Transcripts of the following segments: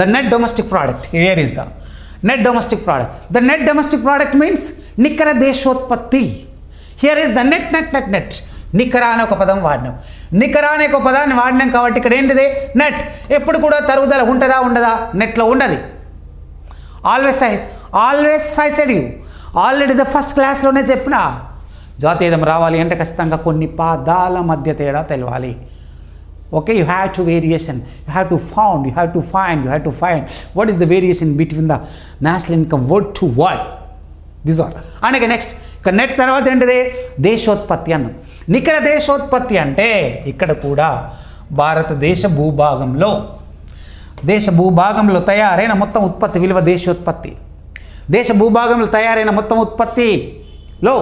The net domestic product, here is the net domestic product. The net domestic product means నికర దేశోత్పత్తి here is the net net net net నికర అనే ఒక పదం వాడినాం. నికర అనే ఒక పదాన్ని వాడినాం కాబట్టి ఇక్కడ ఏంటిది? నెట్ ఎప్పుడు కూడా తరుగుదల ఉంటుందా ఉండదా? నెట్లో ఉండదు. Always I always I said you already the first క్లాస్లోనే చెప్పిన. జాతీయం రావాలి అంటే ఖచ్చితంగా కొన్ని పదాల మధ్య తేడా తెలవాలి. Okay you have to variation you have to found you have to find you have to find what is the variation between the national income word to word this are and next ఇక net తర్వాత ఏంటిది? దేశోత్పత్తి అన్నం. నికర దేశోత్పత్తి అంటే ఇక్కడ కూడా భారతదేశ భూభాగంలో దేశ భూభాగంలో తయారైన మొత్తం ఉత్పత్తి విలువ దేశోత్పత్తి. దేశ భూభాగంలో తయారైన మొత్తం ఉత్పత్తిలో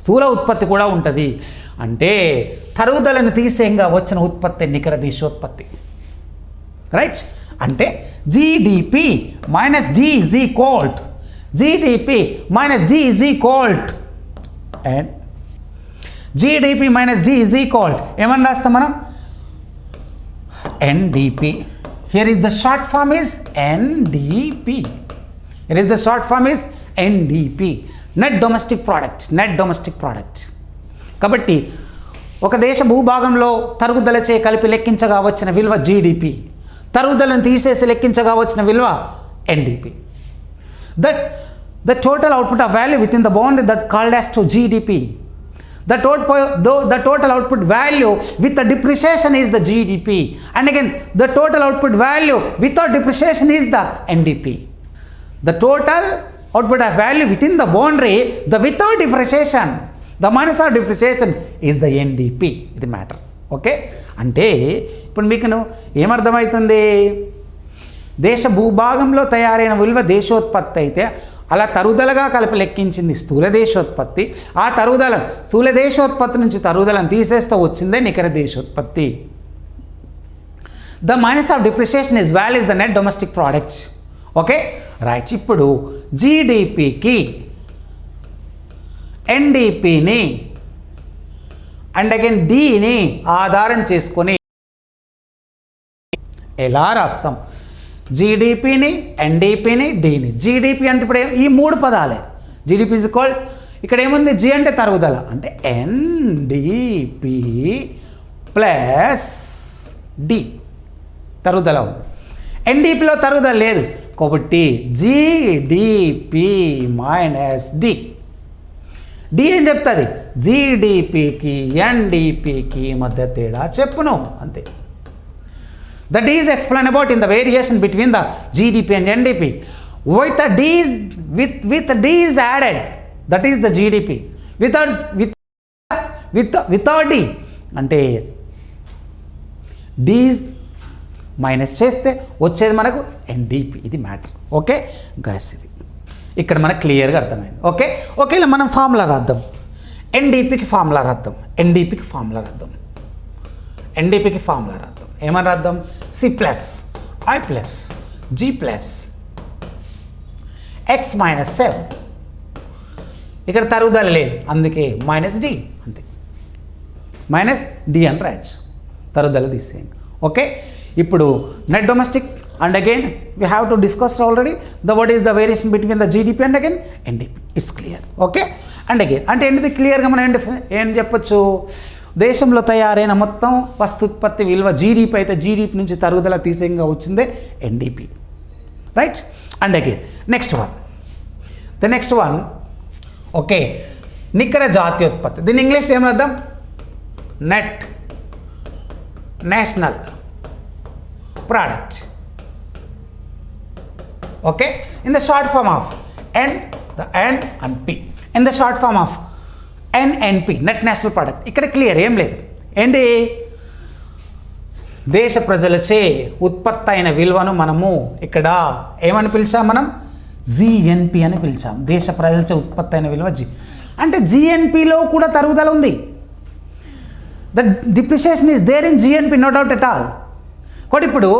స్థూల ఉత్పత్తి కూడా ఉంటుంది. అంటే తరుగుదలను తీసేయంగా వచ్చిన ఉత్పత్తి నికర దేశోత్పత్తి. రైట్ అంటే GDP minus D is equal to GDP minus D is equal to and GDP minus D is equal to ఏమని రాస్తాం మనం? NDP here is the short form is NDP here is the short form is NDP net domestic product net domestic product కాబట్టి ఒక దేశ భూభాగంలో తరుగుదల చే కలిపి లెక్కించగా వచ్చిన విలువ జీడిపి తరుగుదలను తీసేసి లెక్కించగా వచ్చిన విలువ NDP that the total output of value with in the bound that called as to GDP the tot though the total output value with depreciation is the GDP and again the total output value without depreciation is the NDP the total output of value with in the boundary the with depreciation the minus of depreciation is the ndp ఇది matter okay అంటే ఇప్పుడు మీకు ఏమర్థమవుతుంది దేశ భూభాగంలో తయారైన విలువ దేశోత్పత్తి అయితే అలా తరుగుదలగా కలిపి లెక్కించింది స్థూల దేశోత్పత్తి. ఆ తరుగుదల స్థూల దేశోత్పత్తి నుంచి తరుగుదలను తీసేస్తూ వచ్చిందే నికర దేశోత్పత్తి. The minus of depreciation is wall is the net domestic products okay right ఇప్పుడు జీడిపికి ఎన్డీపీని అండ్ అగైన్ డిని ఆధారం చేసుకొని ఎలా రాస్తాం? జీడిపిని ఎన్డీపీని డిని జీడిపి అంటే ఇప్పుడు ఏం- ఈ మూడు పదాలే. జీడిపి ఇస్ ఇక్కడ ఏముంది? జీ అంటే తరుగుదల. అంటే ఎన్డిపి ప్లస్ డి తరుగుదల ఉంది. ఎన్డీపీలో తరుగుదల లేదు. కాబట్టి జీడిపి మైనస్ డి డి డిఏం చెప్తుంది? జీడిపికి ఎన్డీపీకి మధ్య తేడా చెప్పును అంతే. That is explain about in the variation between the GDP and NDP with these with with these added that is the GDP without with with without D అంటే these minus చేస్తే వచ్చేది మనకు ఎన్డిపి ఇది మ్యాటర్ ఓకే గాస్ ఇది ఇక్కడ మనకు క్లియర్గా అర్థమైంది. ఓకే? ఓకే ఇలా మనం ఫార్ములా రాద్దాం. ఎన్డీపీకి ఫార్ములా రాద్దాం. ఎన్డీపీకి ఫార్ములా రాద్దాం. ఎన్డీపీకి ఫార్ములా రాద్దాం. ఏమని రాద్దాం? C plus I plus G plus X minus seven. ఇక్కడ తరుగుదల లేదు. అందుకే మైనస్ డి అంతే. మైనస్ డి అని రాయచ్చు. తరుగుదల తీసేయండి ఓకే? ఇప్పుడు net domestic and again we have to discuss already the what is the variation between the GDP and again NDP it's clear okay and again అంటే ఏంటిది క్లియర్గా మనం ఏంటి ఏం చెప్పొచ్చు? దేశంలో తయారైన మొత్తం వస్తుత్పత్తి విలువ జీడిపి అయితే జీడిపి నుంచి తరుగుదల తీసేయంగా వచ్చిందే NDP right and again next one the next one okay నికర జాతీయోత్పత్తి. దీని ఇంగ్లీష్ ఏం రాద్దాం? Net national product okay in the short form of N the N and P in the short form of NNP net national product ఇక్కడ clear ఏం లేదు. ఏంటి? దేశ ప్రజలచే ఉత్పత్తి అయిన విలువను మనము ఇక్కడ ఏమని పిలిచాం మనం? జిఎన్పి అని పిలిచాం. దేశ ప్రజలచే ఉత్పత్తి అయిన విలువ జి అంటే జిఎన్పిలో కూడా తరుగుదల ఉంది. The depreciation is there in GNP no doubt at all కాబట్టి ఇప్పుడు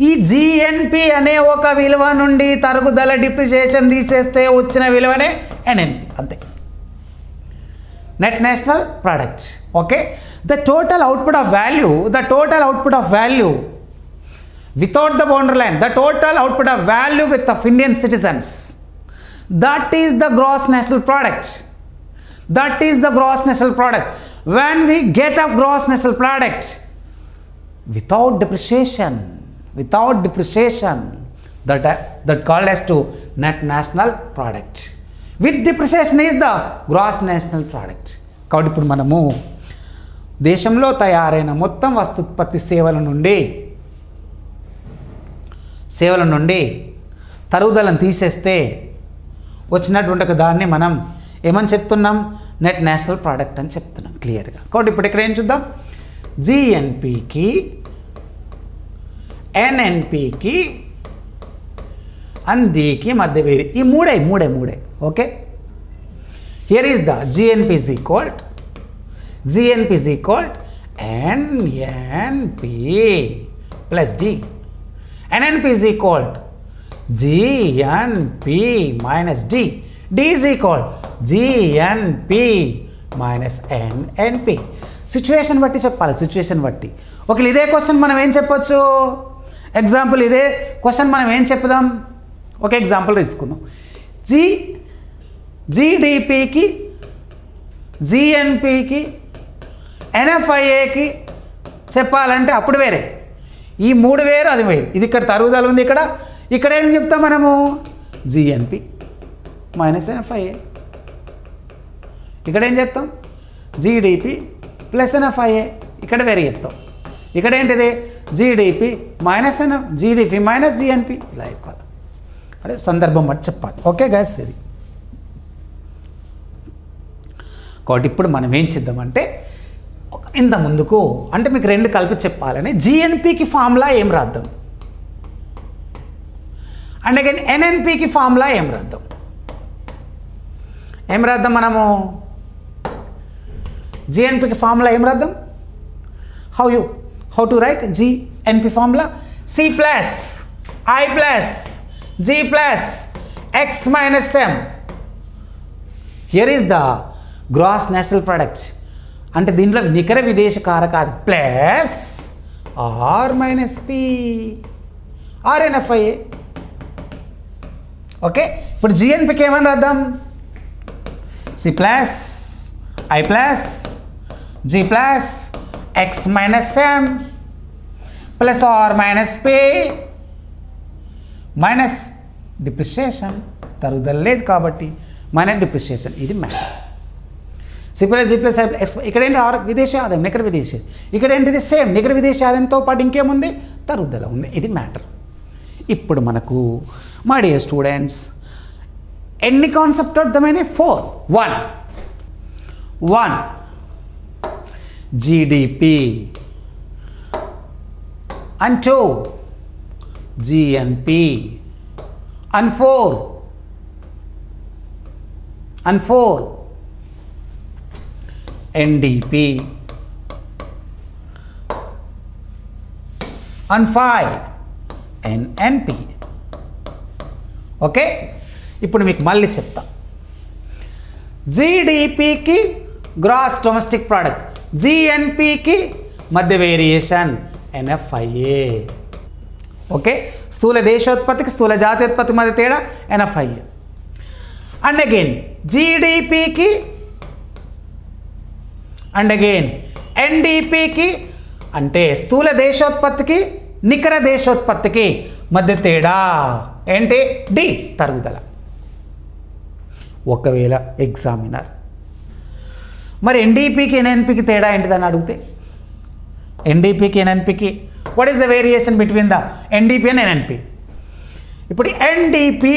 ఈ జిఎన్పి అనే ఒక విలువ నుండి తరుగుదల డిప్రిషియేషన్ తీసేస్తే వచ్చిన విలువనే ఎన్ఎన్పి అంతే. Net national product okay the total output of value the total output of value without the boundary line the total output of value with of Indian citizens that is the gross national product that is the gross national product when we get up gross national product without depreciation without depreciation that that called as to net national product with depreciation is the gross national product కాబట్టి ఇప్పుడు మనము దేశంలో తయారైన మొత్తం వస్తుత్పత్తి సేవల నుండి సేవల నుండి తరుగుదలను తీసేస్తే వచ్చినటువంటి ఒక దాన్ని మనం ఏమని చెప్తున్నాం? నెట్ నేషనల్ ప్రోడక్ట్ అని చెప్తున్నాం క్లియర్గా కాబట్టి ఇప్పుడు ఇక్కడ ఏం చూద్దాం? జిఎన్పికి ఎన్ఎన్పికి అందికి మధ్య వేరి ఈ మూడే మూడే మూడే okay here is the GNP is equal to GNP is equal to NNP plus D NNP is equal to GNP minus D D is equal GNP minus NNP situation బట్టి చెప్పాలి సిచ్యువేషన్ బట్టి. ఒకవేళ ఇదే క్వశ్చన్ మనం ఏం చెప్పొచ్చు? Example ఇదే question మనం ఏం చెప్పుదాం? ఒక ఎగ్జాంపుల్ తీసుకుందాం. జీ జీడిపికి జిఎన్పికి ఎన్ఎఫ్ఐఏకి చెప్పాలంటే అప్పుడు వేరే. ఈ మూడు వేరు అది వేరు. ఇది ఇక్కడ తరుగుదల ఉంది ఇక్కడ. ఇక్కడ ఏం చెప్తాం మనము? జిఎన్పి మైనస్ ఎన్ఎఫ్ఐఏ ఇక్కడ ఏం చెప్తాం? జీడిపి ప్లస్ ఎన్ఎఫ్ఐఏ ఇక్కడ వేరే చెప్తాం. ఇక్కడ ఏంటిది? GDP minus NF GDP minus GNP ఇలా చెప్పాలి. అదే సందర్భం బట్టి చెప్పాలి. ఓకే గ్యాస్ ఇది. కాబట్టి ఇప్పుడు మనం ఏం చేద్దామంటే ఇంత ముందుకు అంటే మీకు రెండు కలిపి చెప్పాలని జిఎన్పికి ఫార్ములా ఏం రాద్దాం? అండ్ అగైన్ ఎన్ఎన్పికి ఫార్ములా ఏం రాద్దాం? ఏం రాద్దాం మనము? జిఎన్పికి ఫార్ములా ఏం రాద్దాం? How you how to write GNP formula C plus I plus G plus X minus M here is the gross national product అంటే దీంట్లో నికర విదేశ కారకాది plus R minus P RNFIA okay ఇప్పుడు జిఎన్పికి ఏమని రాద్దాం? C plus I plus G plus X minus M plus R minus P minus depreciation తరుగుదల లేదు కాబట్టి మైనస్ డిప్రిషియేషన్ ఇది matter C plus G plus X ఇక్కడ ఏంటి ఆర్ విదేశీ ఆదాయం నికర విదేశీ. ఇక్కడ ఏంటిది సేమ్ నికర విదేశీ ఆదాయంతో పాటు ఇంకేముంది? తరుగుదల ఉంది. ఇది మ్యాటర్ ఇప్పుడు మనకు మా డియర్ స్టూడెంట్స్ ఎన్ని concept అర్థమైనాయి? Four one one. GDP and two GNP and four and four NDP and five NNP okay ఇప్పుడు మీకు మళ్ళీ చెప్తా. జీడిపికి గ్రాస్ డొమెస్టిక్ ప్రోడక్ట్ జిఎన్పికి మధ్య వేరియేషన్ ఎన్ఎఫ్ఐఏ ఓకే స్థూల దేశోత్పత్తికి స్థూల జాతీయోత్పత్తి మధ్య తేడా ఎన్ఎఫ్ఐఏ అండ్ అగైన్ జీడిపికి అండ్ అగైన్ ఎన్డిపికి అంటే స్థూల దేశోత్పత్తికి నికర దేశోత్పత్తికి మధ్య తేడా ఏంటి? డి తరుగుదల. ఒకవేళ ఎగ్జామినర్ మరి ఎన్డీపీకి ఎన్ఎన్పికి తేడా ఏంటిదని అడిగితే? ఎన్డీపీకి ఎన్ఎన్పికి what is the variation between the NDP and NNP ఇప్పుడు ఎన్డీపీ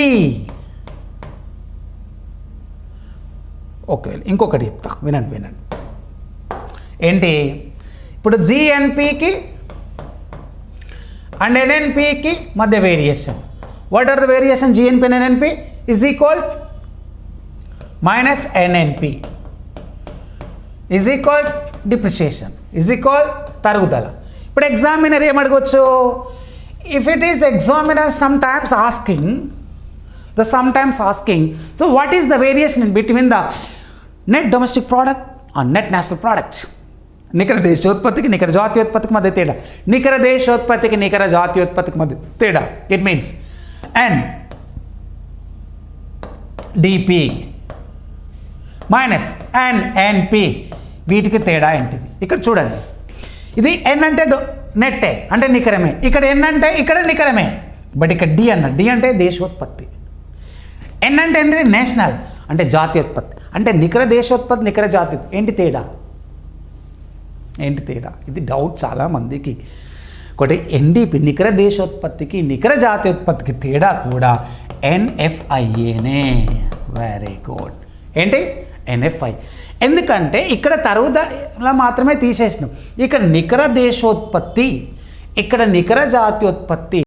ఒకవేళ ఇంకొకటి చెప్తా. వినండి వినండి. ఏంటి? ఇప్పుడు జిఎన్పికి అండ్ ఎన్ఎన్పికి మధ్య variation what are the variation GNP and NNP is equal minus NNP is equal depreciation is equal తరుగుదల ఇప్పుడు examiner ఏమడగొచ్చు if it is examiner sometimes asking the sometimes asking so what is the variation in between the net domestic product or net national product నికర దేశోత్పత్తికి నికర జాతీయోత్పత్తికి మధ్య తేడా. నికర దేశోత్పత్తికి నికర జాతీయోత్పత్తికి మధ్య తేడా. It means and DP minus N NP వీటికి తేడా ఏంటిది? ఇక్కడ చూడండి. ఇది ఎన్ అంటే నెట్టే అంటే నికరమే. ఇక్కడ ఎన్ అంటే ఇక్కడ నికరమే. బట్ ఇక్కడ డి అన్న డి అంటే దేశోత్పత్తి. ఎన్ అంటే ఏంటిది? నేషనల్ అంటే జాతీయోత్పత్తి. అంటే నికర దేశోత్పత్తి నికర జాతి ఏంటి తేడా? ఏంటి తేడా? ఇది డౌట్ చాలా మందికి ఒకటి ఎన్డీపీ నికర దేశోత్పత్తికి నికర జాతీయోత్పత్తికి తేడా కూడా ఎన్ఎఫ్ఐఏనే వెరీ గుడ్ ఏంటి? ఎన్ఎఫ్ఐ. ఎందుకంటే ఇక్కడ తరుగుదల మాత్రమే తీసేసినాం. ఇక్కడ నికర దేశోత్పత్తి ఇక్కడ నికర జాతీయోత్పత్తి